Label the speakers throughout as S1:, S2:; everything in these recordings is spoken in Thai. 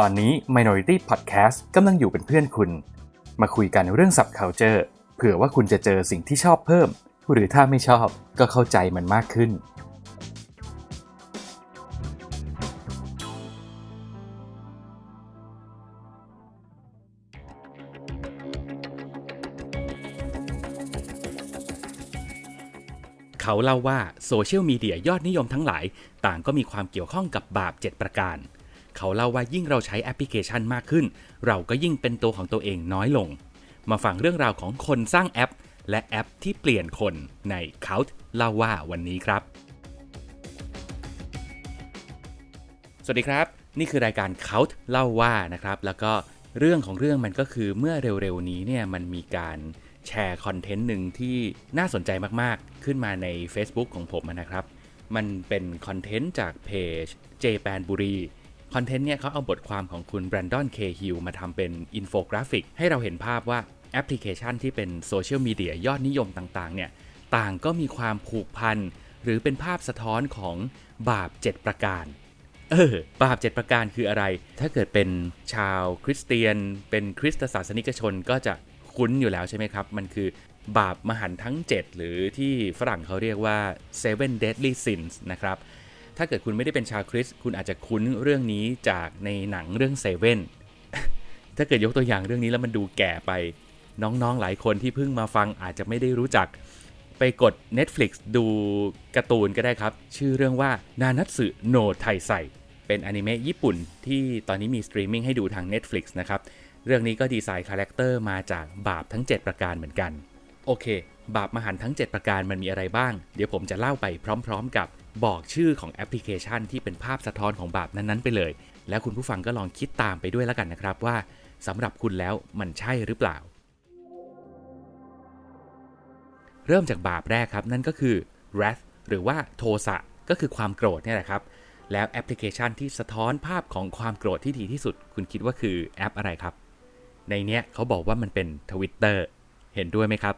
S1: ตอนนี้ Minority Podcast กำลังอยู่เป็นเพื่อนคุณ มาคุยกันเรื่อง subculture เผื่อว่าคุณจะเจอสิ่งที่ชอบเพิ่ม หรือถ้าไม่ชอบก็เข้าใจมันมากขึ้น
S2: เขาเล่าว่าโซเชียลมีเดียยอดนิยมทั้งหลาย ต่างก็มีความเกี่ยวข้องกับบาป 7 ประการ เขาเล่าว่ายิ่งเราใช้แอปพลิเคชันมากขึ้น เราก็ยิ่งเป็นตัวของตัวเองน้อยลง มาฟังเรื่องราวของคนสร้างแอป และแอปที่เปลี่ยนคนในเขาเล่าว่าวันนี้ครับ สวัสดีครับ นี่คือรายการเขาเล่าว่านะครับ แล้วก็เรื่องของเรื่องมันก็คือเมื่อเร็วๆนี้เนี่ยมันมีการแชร์คอนเทนต์หนึ่งที่น่าสนใจมากๆ ขึ้นมาใน Facebook ของผมนะครับ มันเป็นคอนเทนต์จากเพจ j p a n บุรี คอนเทนต์เนี่ยเขาเอาบทความของคุณแบรนดอนเคฮิลมาทำเป็นอินโฟกราฟิก ให้เราเห็นภาพว่าแอปพลิเคชันที่เป็นโซเชียลมีเดียยอดนิยมต่างๆเนี่ยต่างก็มีความผูกพัน หรือเป็นภาพสะท้อนของบาป 7 ประการ เออ บาป 7 ประการคืออะไร ถ้าเกิดเป็นชาวคริสเตียน เป็นคริสตศาสนิกชนก็จะคุ้นอยู่แล้วใช่ไหมครับ มันคือบาปมหันต์ทั้ง 7 หรือที่ฝรั่งเขาเรียกว่า seven deadly sins นะครับ ถ้าเกิดคุณไม่ได้เป็นชาวคริสคุณอาจจะคุ้นเรื่องนี้จากในหนังเรื่องเซเว่นถ้าเกิดยกตัวอย่างเรื่องนี้แล้วมันดูแก่ไปน้องๆหลายคนที่เพิ่งมาฟังอาจจะไม่ได้รู้จัก ไปกด Netflix ดูการ์ตูนก็ได้ครับ ชื่อเรื่องว่านานัตสึโนไทไซเป็นอนิเมะญี่ปุ่นที่ตอนนี้มีสตรีมมิ่งให้ดูทาง Netflix นะครับ เรื่องนี้ก็ดีไซน์คาแรคเตอร์มาจากบาปทั้ง 7 ประการเหมือนกัน โอเค บาปมหันต์ทั้ง 7 ประการมันมีอะไรบ้าง เดี๋ยวผมจะเล่าไปพร้อม ๆ กับ บอกชื่อของแอปพลิเคชันที่เป็นภาพสะท้อนของบาปนั้นๆไปเลย แล้วคุณผู้ฟังก็ลองคิดตามไปด้วยแล้วกันนะครับว่าสำหรับคุณแล้วมันใช่หรือเปล่า เริ่มจากบาปแรกครับนั่นก็คือ wrath หรือว่าโทสะก็คือความโกรธเนี่ยแหละครับ แล้วแอปพลิเคชันที่สะท้อนภาพของความโกรธที่ดีที่สุด คุณคิดว่าคือแอปอะไรครับ ในเนี้ยเขาบอกว่ามันเป็น Twitter เห็นด้วยไหมครับ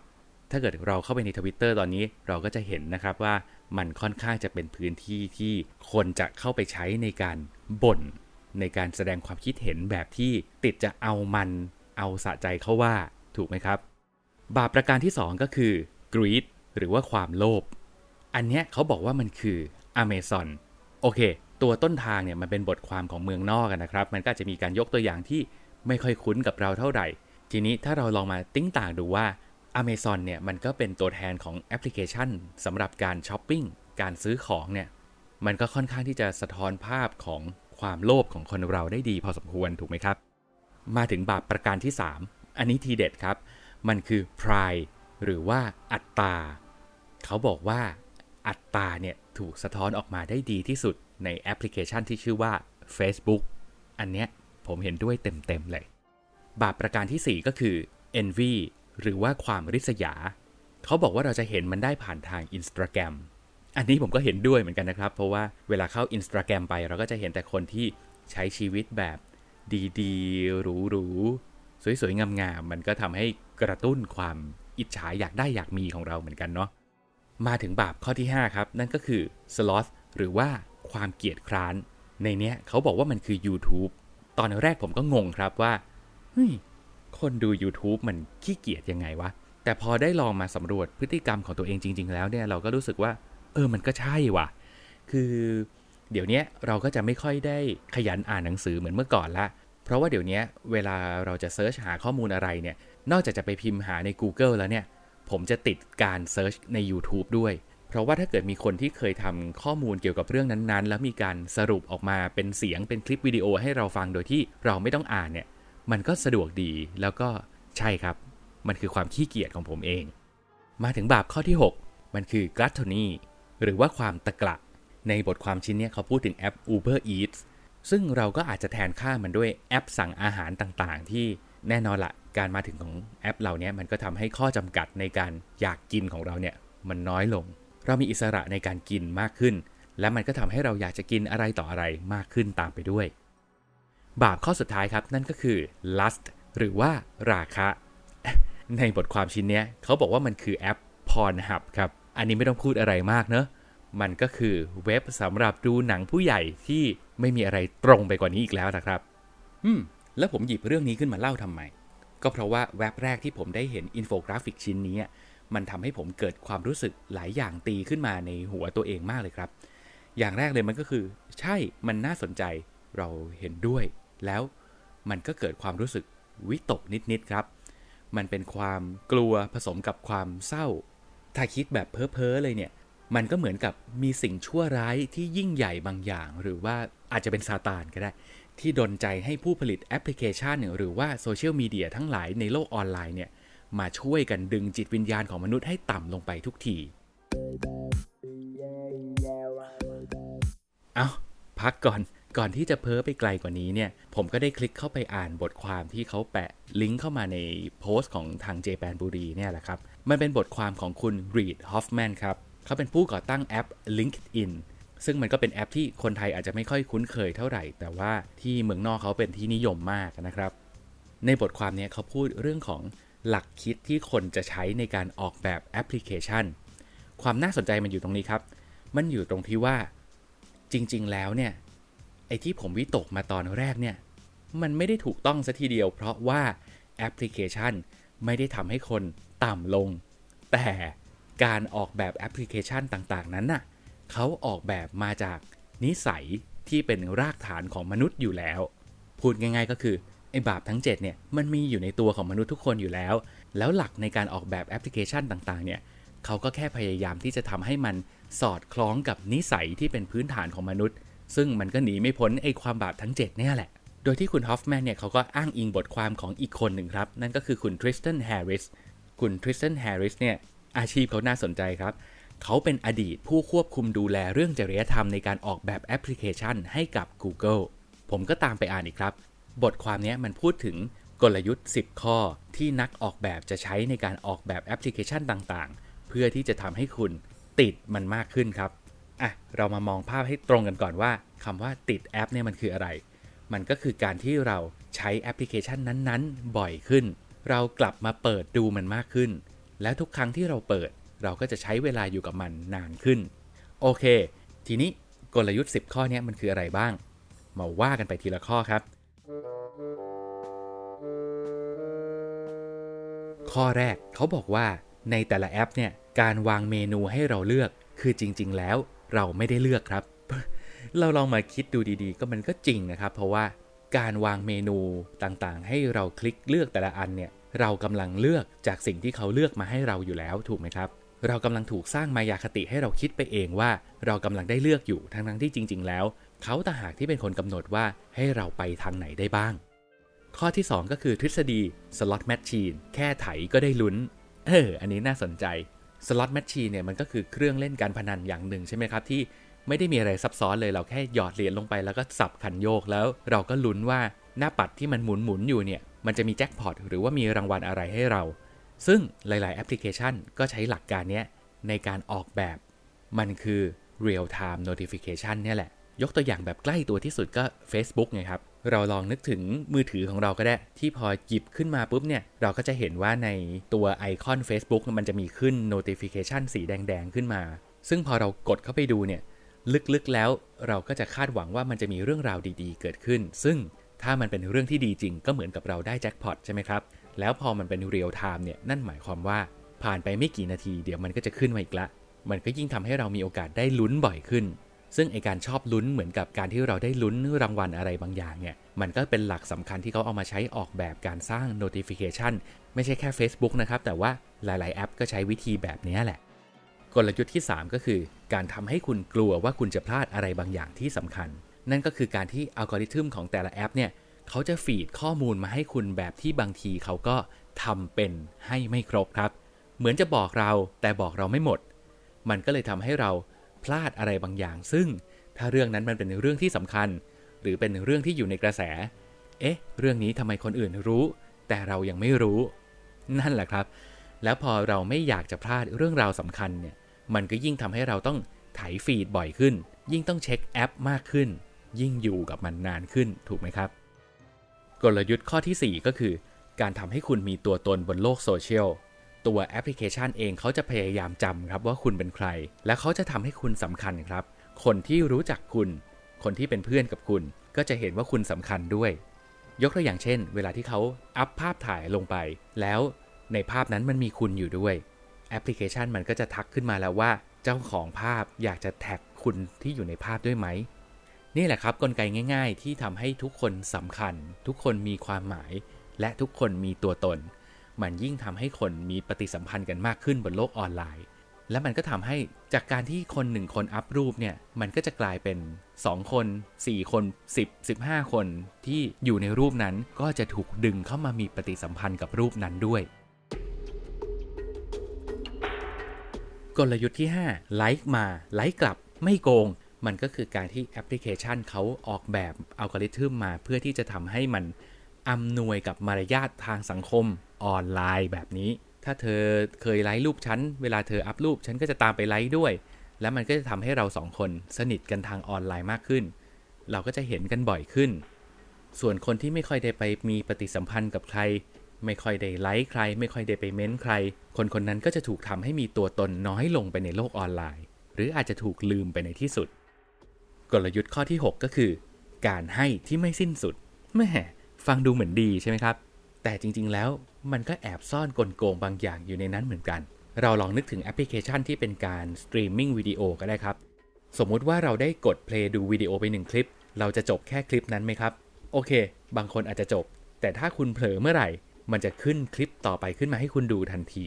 S2: ถ้าเกิดเราเข้าไปใน Twitter ตอนนี้เราก็จะเห็นนะครับว่ามันค่อนข้างจะเป็นพื้นที่ที่คนจะเข้าไปใช้ในการบ่น ในการแสดงความคิดเห็นแบบที่ติดจะเอามันเอาสะใจเขาว่าถูกไหมครับ บาปประการที่ 2 ก็คือ greed หรือว่าความโลภอันเนี้ยเขาบอกว่ามันคือ Amazon โอเค ตัวต้นทางเนี่ยมันเป็นบทความของเมืองนอกกันนะครับ มันก็จะมีการยกตัวอย่างที่ไม่ค่อยคุ้นกับเราเท่าไหร่ ทีนี้ถ้าเราลองมาติ้งต่างดูว่า Amazon เนี่ยมันก็เป็นตัวแทนของแอปพลิเคชันสำหรับการช้อปปิ้งการซื้อของเนี่ยมันก็ค่อนข้างที่จะสะท้อนภาพของความโลภของคนเราได้ดีพอสมควรถูกไหมครับ มาถึงบาปประการที่ 3 อันนี้ทีเด็ดครับ มันคือ pride หรือว่าอัตตา เขาบอกว่าอัตตาเนี่ยถูกสะท้อนออกมาได้ดีที่สุดในแอปพลิเคชันที่ชื่อว่า Facebook อันเนี้ยผมเห็นด้วยเต็มๆเลย บาปประการทีสี่4 ก็คือ envy หรือว่าความริษยา เขาบอกว่าเราจะเห็นมันได้ผ่านทาง Instagram อันนี้ผมก็เห็นด้วยเหมือนกันนะครับ เพราะว่าเวลาเข้า Instagram ไปเราก็จะเห็นแต่คนที่ใช้ชีวิตแบบดีๆ หรูๆ สวยๆ งามๆ มันก็ทำให้กระตุ้นความอิจฉาอยากได้อยากมีของเราเหมือนกันเนาะ มาถึงบาปข้อที่ 5 ครับ นั่นก็คือ sloth หรือว่าความเกียจคร้าน ในเนี้ยเขาบอกว่ามันคือ YouTube ตอนแรกผมก็งงครับว่า เฮ้ย คนดู YouTube มันขี้เกียจยังไงวะ แต่พอได้ลองมาสำรวจพฤติกรรมของตัวเองจริง ๆ แล้วเนี่ยเราก็รู้สึกว่า เออมันก็ใช่ว่ะ คือเดี๋ยวนี้เราก็จะไม่ค่อยได้ขยันอ่านหนังสือเหมือนเมื่อก่อนละ เพราะว่าเดี๋ยวนี้เวลาเราจะเซิร์ชหาข้อมูลอะไรเนี่ย นอกจากจะไปพิมพ์หาใน Google แล้วเนี่ย ผมจะติดการเซิร์ชใน YouTube ด้วย เพราะว่าถ้าเกิดมีคนที่เคยทำข้อมูลเกี่ยวกับเรื่องนั้นๆ แล้วมีการสรุปออกมาเป็นเสียงเป็นคลิปวิดีโอให้เราฟังโดยที่เราไม่ต้องอ่านเนี่ย มันก็สะดวกดีแล้วก็ใช่ครับ มันคือความขี้เกียจของผมเอง มาถึงบาปข้อที่ 6 มันคือ gluttony หรือว่าความตะกละ ในบทความชิ้นเนี้เขาพูดถึงแอป Uber Eats ซึ่งเราก็อาจจะแทนค่ามันด้วยแอปสั่งอาหารต่างๆ ที่แน่นอนละการมาถึงของแอปเหล่านี้มันก็ทำให้ข้อจำกัดในการอยากกินของเราเนี่ยมันน้อยลง เรามีอิสระในการกินมากขึ้น และมันก็ทำให้เราอยากจะกินอะไรต่ออะไรมากขึ้นตามไปด้วย บาปข้อสุดท้ายครับ นั่นก็คือ lust หรือว่าราคะ ในบทความชิ้นนี้เขาบอกว่ามันคือแอป Pornhub ครับ อันนี้ไม่ต้องพูดอะไรมากเนอะมันก็คือเว็บสำหรับดูหนังผู้ใหญ่ที่ไม่มีอะไรตรงไปกว่านี้อีกแล้วนะครับ อืม แล้วผมหยิบเรื่องนี้ขึ้นมาเล่าทำไม ก็เพราะว่าแว็บแรกที่ผมได้เห็นอินโฟกราฟิกชิ้นนี้ มันทำให้ผมเกิดความรู้สึกหลายอย่างตีขึ้นมาในหัวตัวเองมากเลยครับ อย่างแรกเลยมันก็คือ ใช่ มันน่าสนใจ เราเห็นด้วย แล้วมันก็เกิดความรู้สึกวิตกนิดๆครับ มันเป็นความกลัวผสมกับความเศร้า ถ้าคิดแบบเพ้อๆเลยเนี่ย มันก็เหมือนกับมีสิ่งชั่วร้ายที่ยิ่งใหญ่บางอย่าง หรือว่าอาจจะเป็นซาตานก็ได้ ที่ดนใจให้ผู้ผลิตแอปพลิเคชันหรือว่าโซเชียลมีเดียทั้งหลายในโลกออนไลน์เนี่ยมาช่วยกันดึงจิตวิญญาณของมนุษย์ให้ต่ำลงไปทุกทีเอาพักก่อน ก่อนที่จะเพ้อไปไกลกว่านี้เนี่ย ผมก็ได้คลิกเข้าไปอ่านบทความที่เขาแปะลิงก์เข้ามาในโพสต์ของทางเจแปนบุรีเนี่ยแหละครับ มันเป็นบทความของคุณรีดฮอฟแมนครับ เขาเป็นผู้ก่อตั้งแอป LinkedIn ซึ่งมันก็เป็นแอปที่คนไทยอาจจะไม่ค่อยคุ้นเคยเท่าไหร่ แต่ว่าที่เมืองนอกเขาเป็นที่นิยมมากนะครับ ในบทความนี้เขาพูดเรื่องของหลักคิดที่คนจะใช้ในการออกแบบแอปพลิเคชัน ความน่าสนใจมันอยู่ตรงนี้ครับ มันอยู่ตรงที่ว่าจริง ๆ แล้วเนี่ย ไอ้ที่ผมวิตกมาตอนแรกเนี่ย มันไม่ได้ถูกต้องซะทีเดียว เพราะว่าแอปพลิเคชันไม่ได้ทำให้คนต่ำลง แต่การออกแบบแอปพลิเคชันต่างๆ นั้นน่ะเขาออกแบบมาจากนิสัยที่เป็นรากฐานของมนุษย์อยู่แล้ว พูดง่าย ๆ ก็คือไอ้บาปทั้ง 7 เนี่ย มันมีอยู่ในตัวของมนุษย์ทุกคนอยู่แล้ว แล้วหลักในการออกแบบแอปพลิเคชันต่างๆ เนี่ยเขาก็แค่พยายามที่จะทำให้มันสอดคล้องกับนิสัยที่เป็นพื้นฐานของมนุษย์ ซึ่งมันก็หนีไม่พ้นไอ้ความบาปทั้ง 7 เนี่ยแหละ โดยที่คุณฮอฟแมนเนี่ยเขาก็อ้างอิงบทความของอีกคนหนึ่งครับ นั่นก็คือคุณทริสตันแฮร์ริส คุณทริสตันแฮร์ริสเนี่ยอาชีพเขาน่าสนใจครับ เขาเป็นอดีตผู้ควบคุมดูแลเรื่องจริยธรรมในการออกแบบแอปพลิเคชันให้กับ Google ผมก็ตามไปอ่านอีกครับ บทความนี้มันพูดถึงกลยุทธ์ 10 ข้อที่นักออกแบบจะใช้ในการออกแบบแอปพลิเคชันต่างๆ เพื่อที่จะทำให้คุณติดมันมากขึ้นครับ อะเรามามองภาพให้ตรงกันก่อนว่าคำว่าติดแอปเนี่ยมันคืออะไร มันก็คือการที่เราใช้แอปพลิเคชันนั้นๆ บ่อยขึ้น เรากลับมาเปิดดูมันมากขึ้น และทุกครั้งที่เราเปิด เราก็จะใช้เวลาอยู่กับมันนานขึ้น โอเค ทีนี้กลยุทธ์ 10 ข้อนี้มันคืออะไรบ้าง มาว่ากันไปทีละข้อครับ ข้อแรกเขาบอกว่าในแต่ละแอปเนี่ยการวางเมนูให้เราเลือกคือจริง ๆ แล้ว เราไม่ได้เลือกครับ เราลองมาคิดดูดีๆ ก็มันก็จริงนะครับ เพราะว่าการวางเมนูต่างๆ ให้เราคลิกเลือกแต่ละอันเนี่ยเรากำลังเลือกจากสิ่งที่เขาเลือกมาให้เราอยู่แล้วถูกไหมครับ เรากำลังถูกสร้างมายาคติให้เราคิดไปเองว่า เรากำลังได้เลือกอยู่ทั้งๆที่จริง ๆ แล้ว เขาต่างหากที่เป็นคนกำหนดว่าให้เราไปทางไหนได้บ้าง ข้อที่ 2 ก็คือทฤษฎี slot machine แค่ไถก็ได้ลุ้นเอออันนี้น่าสนใจ slot machine เนี่ยมันก็คือเครื่องเล่นการพนันอย่างหนึ่งใช่ไหมครับ ที่ไม่ได้มีอะไรซับซ้อนเลยเราแค่หยอดเหรียญลงไปแล้วก็สับคันโยกแล้ว เราก็ลุ้นว่าหน้าปัดที่มันหมุนหมุนอยู่เนี่ยมันจะมีแจ็คพอตหรือว่ามีรางวัลอะไรให้เรา ซึ่งหลาย ๆ แอปพลิเคชันก็ใช้หลักการนี้ในการออกแบบ มันคือ real time notification เนี่ยแหละ ยกตัวอย่างแบบใกล้ตัวที่สุดก็ Facebook ไงครับ เราลองนึกถึงมือถือของเราก็ได้ ที่พอหยิบขึ้นมาปุ๊บเนี่ย เราก็จะเห็นว่าในตัวไอคอน Facebook มันจะมีขึ้น notification สีแดง ๆ ขึ้นมา ซึ่งพอเรากดเข้าไปดูเนี่ย ลึกๆแล้วเราก็จะคาดหวังว่ามันจะมีเรื่องราวดีๆ เกิดขึ้น ซึ่งถ้ามันเป็นเรื่องที่ดีจริง ก็เหมือนกับเราได้แจ็คพอตใช่ไหมครับ แล้วพอมันเป็นเรียลไทม์เนี่ย นั่นหมายความว่าผ่านไปไม่กี่นาที เดี๋ยวมันก็จะขึ้นมาอีกละ มันก็ยิ่งทำให้เรามีโอกาสได้ลุ้นบ่อยขึ้น ซึ่งไอการชอบลุ้นเหมือนกับการที่เราได้ลุ้นรางวัลอะไรบางอย่างเนี่ย มันก็เป็นหลักสำคัญที่เขาเอามาใช้ออกแบบการสร้าง notification ไม่ใช่แค่ Facebook นะครับ แต่ว่าหลาย ๆ แอปก็ใช้วิธีแบบนี้แหละ กลยุทธ์ที่ 3 ก็คือ การทำให้คุณกลัวว่าคุณจะพลาดอะไรบางอย่างที่สำคัญ นั่นก็คือการที่อัลกอริทึมของแต่ละแอปเนี่ยเขาจะฟีดข้อมูลมาให้คุณแบบที่บางทีเขาก็ทำเป็นให้ไม่ครบครับ เหมือนจะบอกเราแต่บอกเราไม่หมด มันก็เลยทำให้เรา พลาดอะไรบางอย่าง ซึ่งถ้าเรื่องนั้นมันเป็นเรื่องที่สำคัญ หรือเป็นเรื่องที่อยู่ในกระแส เอ๊ะ เรื่องนี้ทำไมคนอื่นรู้ แต่เรายังไม่รู้ นั่นแหละครับ แล้วพอเราไม่อยากจะพลาดเรื่องราวสำคัญเนี่ย มันก็ยิ่งทำให้เราต้องไถฟีดบ่อยขึ้น ยิ่งต้องเช็คแอปมากขึ้น ยิ่งอยู่กับมันนานขึ้นถูกไหมครับ กลยุทธ์ข้อทีสี่4 ก็คือ การทำให้คุณมีตัวตนบนโลกโซเชียล ตัวแอปพลิเคชันเองเขาจะพยายามจำครับว่าคุณเป็นใคร และเขาจะทำให้คุณสำคัญครับ คนที่รู้จักคุณ คนที่เป็นเพื่อนกับคุณ ก็จะเห็นว่าคุณสำคัญด้วย ยกตัวอย่างเช่น เวลาที่เขาอัพภาพถ่ายลงไป แล้วในภาพนั้นมันมีคุณอยู่ด้วย แอปพลิเคชันมันก็จะทักขึ้นมาแล้วว่า เจ้าของภาพอยากจะแท็กคุณที่อยู่ในภาพด้วยไหมนี่แหละครับกลไกง่าย ๆ ที่ทำให้ทุกคนสำคัญ ทุกคนมีความหมาย และทุกคนมีตัวตน มันยิ่งทำให้คนมีปฏิสัมพันธ์กันมากขึ้นบนโลกออนไลน์ และมันก็ทำให้จากการที่คนหนึ่งคนอัพรูปเนี่ย มันก็จะกลายเป็น 2 คน 4 คน 10 15 คนที่อยู่ในรูปนั้นก็จะถูกดึงเข้ามามีปฏิสัมพันธ์กับรูปนั้นด้วย กลยุทธ์ที่ 5 ไลค์มา ไลค์กลับ ไม่โกงมันก็คือการที่แอปพลิเคชันเขาออกแบบอัลกอริทึมมาเพื่อที่จะทำให้มันอำนวยกับมารยาททางสังคม ออนไลน์แบบนี้ ถ้าเธอเคยไลค์รูปฉัน เวลาเธออัพรูปฉันก็จะตามไปไลค์ด้วย แล้วมันก็จะทำให้เราสองคนสนิทกันทางออนไลน์มากขึ้น เราก็จะเห็นกันบ่อยขึ้น ส่วนคนที่ไม่ค่อยได้ไปมีปฏิสัมพันธ์กับใคร ไม่ค่อยได้ไลค์ใคร ไม่ค่อยได้ไปเม้นใคร คนคนนั้นก็จะถูกทำให้มีตัวตนน้อยลงไปในโลกออนไลน์ หรืออาจจะถูกลืมไปในที่สุด กลยุทธ์ข้อที่ 6 ก็คือ การให้ที่ไม่สิ้นสุดแม่ฟังดูเหมือนดีใช่ไหมครับ แต่จริง ๆ แล้วมันก็แอบซ่อนกลโกงบางอย่างอยู่ในนั้นเหมือนกัน เราลองนึกถึงแอปพลิเคชันที่เป็นการสตรีมมิ่งวิดีโอก็ได้ครับ สมมุติว่าเราได้กดเพลย์ดูวิดีโอไปหนึ่งคลิป เราจะจบแค่คลิปนั้นไหมครับ โอเค บางคนอาจจะจบ แต่ถ้าคุณเผลอเมื่อไหร่ มันจะขึ้นคลิปต่อไปขึ้นมาให้คุณดูทันที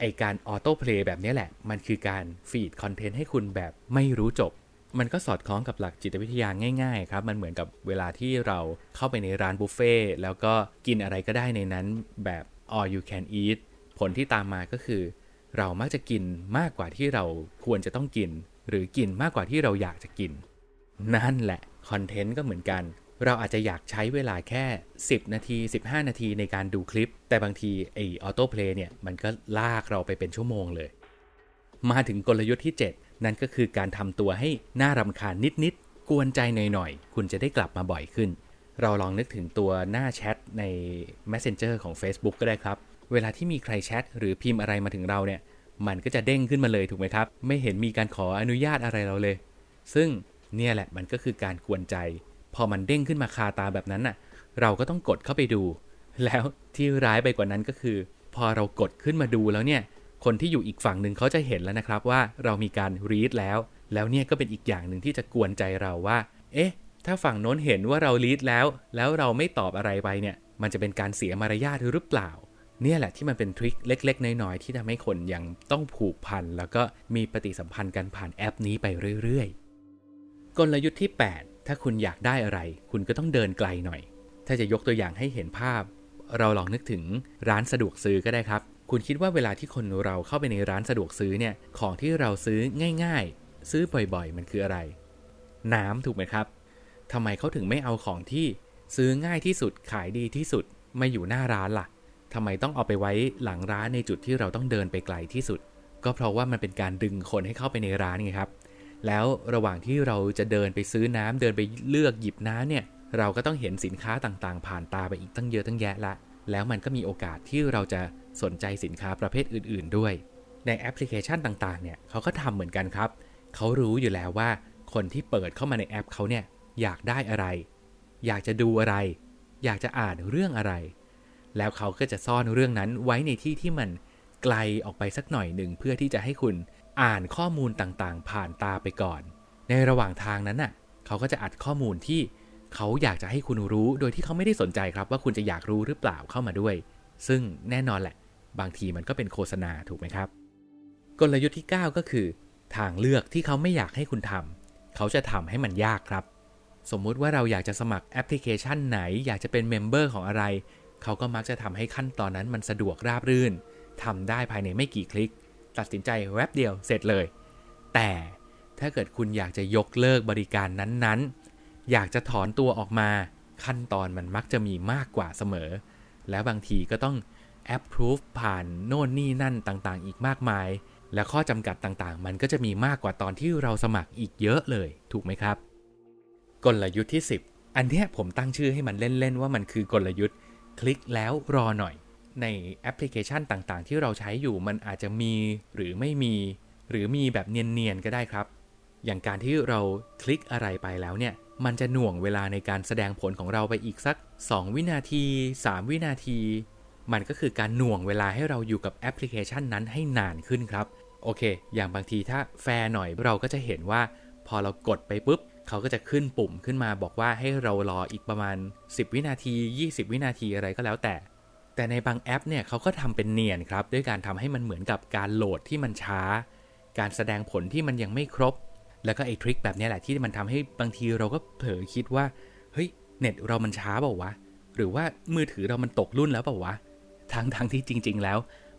S2: ไอการออโต้เพลย์แบบนี้แหละ มันคือการฟีดคอนเทนต์ให้คุณแบบไม่รู้จบ มันก็สอดคล้องกับหลักจิตวิทยาง่ายๆครับ มันเหมือนกับเวลาที่เราเข้าไปในร้านบุฟเฟ่แล้วก็กินอะไรก็ได้ในนั้นแบบ all you can eat ผลที่ตามมาก็คือ เรามักจะกินมากกว่าที่เราควรจะต้องกิน หรือกินมากกว่าที่เราอยากจะกิน นั่นแหละคอนเทนต์ก็เหมือนกัน เราอาจจะอยากใช้เวลาแค่ 10 นาที 15 นาทีในการดูคลิป แต่บางทีไอออโต้เพลย์เนี่ยมันก็ลากเราไปเป็นชั่วโมงเลย มาถึงกลยุทธ์ที่ 7 นั่นก็คือการทำตัวให้น่ารำคาญนิดๆ กวนใจหน่อยๆ คุณจะได้กลับมาบ่อยขึ้น เราลองนึกถึงตัวหน้าแชทใน Messenger ของ Facebook ก็ได้ครับ เวลาที่มีใครแชทหรือพิมพ์อะไรมาถึงเราเนี่ย มันก็จะเด้งขึ้นมาเลยถูกไหมครับ ไม่เห็นมีการขออนุญาตอะไรเราเลย ซึ่งเนี่ยแหละมันก็คือการกวนใจ พอมันเด้งขึ้นมาคาตาแบบนั้นน่ะ เราก็ต้องกดเข้าไปดู แล้วที่ร้ายไปกว่านั้นก็คือ พอเรากดขึ้นมาดูแล้วเนี่ย คนที่อยู่อีกฝั่งหนึ่งเขาจะเห็นแล้วนะครับว่าเรามีการรีดแล้ว แล้วเนี่ยก็เป็นอีกอย่างหนึ่งที่จะกวนใจเราว่า เอ๊ะ ถ้าฝั่งโน้นเห็นว่าเรารีดแล้ว แล้วเราไม่ตอบอะไรไปเนี่ย มันจะเป็นการเสียมารยาทหรือเปล่า เนี่ยแหละที่มันเป็นทริคเล็ก ๆ น้อยๆที่ทำให้คนยังต้องผูกพันแล้วก็มีปฏิสัมพันธ์กันผ่านแอปนี้ไปเรื่อยๆ กลยุทธ์ที่ 8 ถ้าคุณอยากได้อะไร คุณก็ต้องเดินไกลหน่อย ถ้าจะยกตัวอย่างให้เห็นภาพ เราลองนึกถึงร้านสะดวกซื้อก็ได้ครับ คุณคิดว่าเวลาที่คนเราเข้าไปในร้านสะดวกซื้อเนี่ย ของที่เราซื้อง่าย ๆ ซื้อบ่อยๆ มันคืออะไร น้ำถูกไหมครับทำไมเขาถึงไม่เอาของที่ซื้อง่ายที่สุดขายดีที่สุดมาอยู่หน้าร้านล่ะทำไมต้องเอาไปไว้หลังร้านในจุดที่เราต้องเดินไปไกลที่สุด ก็เพราะว่ามันเป็นการดึงคนให้เข้าไปในร้านไงครับ แล้วระหว่างที่เราจะเดินไปซื้อน้ำเดินไปเลือกหยิบน้ำเนี่ย เราก็ต้องเห็นสินค้าต่างๆ ผ่านตาไปอีกตั้งเยอะตั้งแยะละ แล้วมันก็มีโอกาสที่เราจะสนใจสินค้าประเภทอื่น ๆ ด้วย ในแอปพลิเคชันต่างๆ เนี่ยเขาก็ทำเหมือนกันครับ เขารู้อยู่แล้วว่าคนที่เปิดเข้ามาในแอปเขาเนี่ยอยากได้อะไร อยากจะดูอะไร อยากจะอ่านเรื่องอะไร แล้วเขาก็จะซ่อนเรื่องนั้นไว้ในที่ที่มันไกลออกไปสักหน่อยหนึ่งเพื่อที่จะให้คุณอ่านข้อมูลต่างๆ ผ่านตาไปก่อน ในระหว่างทางนั้นน่ะเขาก็จะอัดข้อมูลที่ เขาอยากจะให้คุณรู้โดยที่เขาไม่ได้สนใจครับว่าคุณจะอยากรู้หรือเปล่าเข้ามาด้วย ซึ่งแน่นอนแหละ บางทีมันก็เป็นโฆษณาถูกไหมครับ กลยุทธ์ที่ 9 ก็คือ ทางเลือกที่เขาไม่อยากให้คุณทำเขาจะทำให้มันยากครับ สมมุติว่าเราอยากจะสมัครแอปพลิเคชันไหน อยากจะเป็นเมมเบอร์ของอะไร เขาก็มักจะทำให้ขั้นตอนนั้นมันสะดวกราบรื่นทำได้ภายในไม่กี่คลิก ตัดสินใจแวบเดียวเสร็จเลย แต่ถ้าเกิดคุณอยากจะยกเลิกบริการนั้นๆ อยากจะถอนตัวออกมาขั้นตอนมันมักจะมีมากกว่าเสมอ แล้วบางทีก็ต้อง approve ผ่านโน่นนี่นั่นต่างๆ อีกมากมาย และข้อจำกัดต่างๆ มันก็จะมีมากกว่าตอนที่เราสมัครอีกเยอะเลย ถูกไหมครับ กลยุทธ์ที่ 10 อันนี้ผมตั้งชื่อให้มันเล่น ๆ ว่ามันคือกลยุทธ์ คลิกแล้วรอหน่อย ในแอปพลิเคชันต่างๆ ที่เราใช้อยู่มันอาจจะมีหรือไม่มี หรือมีแบบเนียนๆก็ได้ครับ อย่างการที่เราคลิกอะไรไปแล้วเนี่ย มันจะหน่วงเวลาในการแสดงผลของเราไปอีกสัก 2 วินาที 3 วินาที มันก็คือการหน่วงเวลาให้เราอยู่กับแอปพลิเคชันนั้นให้นานขึ้นครับ โอเค อย่างบางทีถ้าแฟร์หน่อยเราก็จะเห็นว่า พอเรากดไปปุ๊บเขาก็จะขึ้นปุ่มขึ้นมาบอกว่าให้เรารออีกประมาณ 10 วินาที 20 วินาทีอะไรก็แล้วแต่ แต่ในบางแอปเนี่ยเขาก็ทำเป็นเนียนครับ ด้วยการทำให้มันเหมือนกับการโหลดที่มันช้า การแสดงผลที่มันยังไม่ครบ แล้วก็ไอ้ทริคแบบนี้แหละที่มันทำให้บางทีเราก็เผลอคิดว่า เฮ้ย เน็ตเรามันช้าเปล่าวะ หรือว่ามือถือเรามันตกรุ่นแล้วเปล่าวะ ทั้งทั้งที่จริง ๆ แล้ว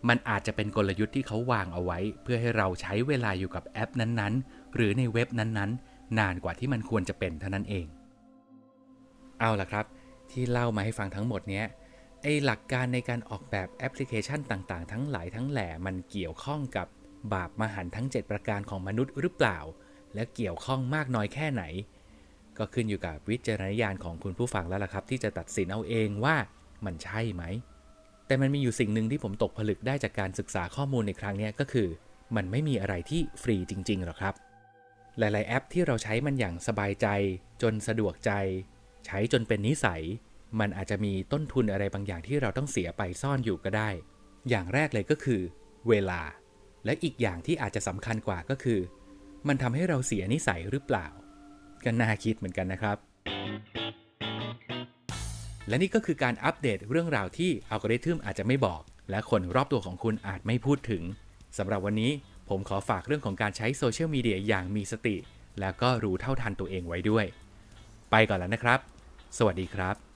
S2: มันอาจจะเป็นกลยุทธ์ที่เขาวางเอาไว้ เพื่อให้เราใช้เวลาอยู่กับแอปนั้นๆ หรือในเว็บนั้นๆ นานกว่าที่มันควรจะเป็นเท่านั้นเอง เอาล่ะครับ ที่เล่ามาให้ฟังทั้งหมดเนี้ยไอหลักการในการออกแบบแอปพลิเคชันต่างๆ ทั้งหลายทั้งแหล่มันเกี่ยวข้องกับบาปมหันต์ทั้ง 7 ประการของมนุษย์หรือเปล่า และเกี่ยวข้องมากน้อยแค่ไหน ก็ขึ้นอยู่กับวิจารณญาณของคุณผู้ฟังแล้วล่ะครับ ที่จะตัดสินเอาเองว่ามันใช่ไหม แต่มันมีอยู่สิ่งหนึ่งที่ผมตกผลึกได้จากการศึกษาข้อมูลในครั้งนี้ก็คือ มันไม่มีอะไรที่ฟรีจริงๆหรอกครับ หลาย ๆ แอปที่เราใช้มันอย่างสบายใจ จนสะดวกใจ ใช้จนเป็นนิสัย มันอาจจะมีต้นทุนอะไรบางอย่างที่เราต้องเสียไปซ่อนอยู่ก็ได้ อย่างแรกเลยก็คือ เวลา และอีกอย่างที่อาจจะสำคัญกว่าก็คือ มันทำให้เราเสียนิสัยหรือเปล่า ก็น่าคิดเหมือนกันนะครับ และนี่ก็คือการอัปเดตเรื่องราวที่อัลกอริทึมอาจจะไม่บอก และคนรอบตัวของคุณอาจไม่พูดถึงสำหรับวันนี้ผมขอฝากเรื่องของการใช้โซเชียลมีเดียอย่างมีสติ แล้วก็รู้เท่าทันตัวเองไว้ด้วย ไปก่อนแล้วนะครับ สวัสดีครับ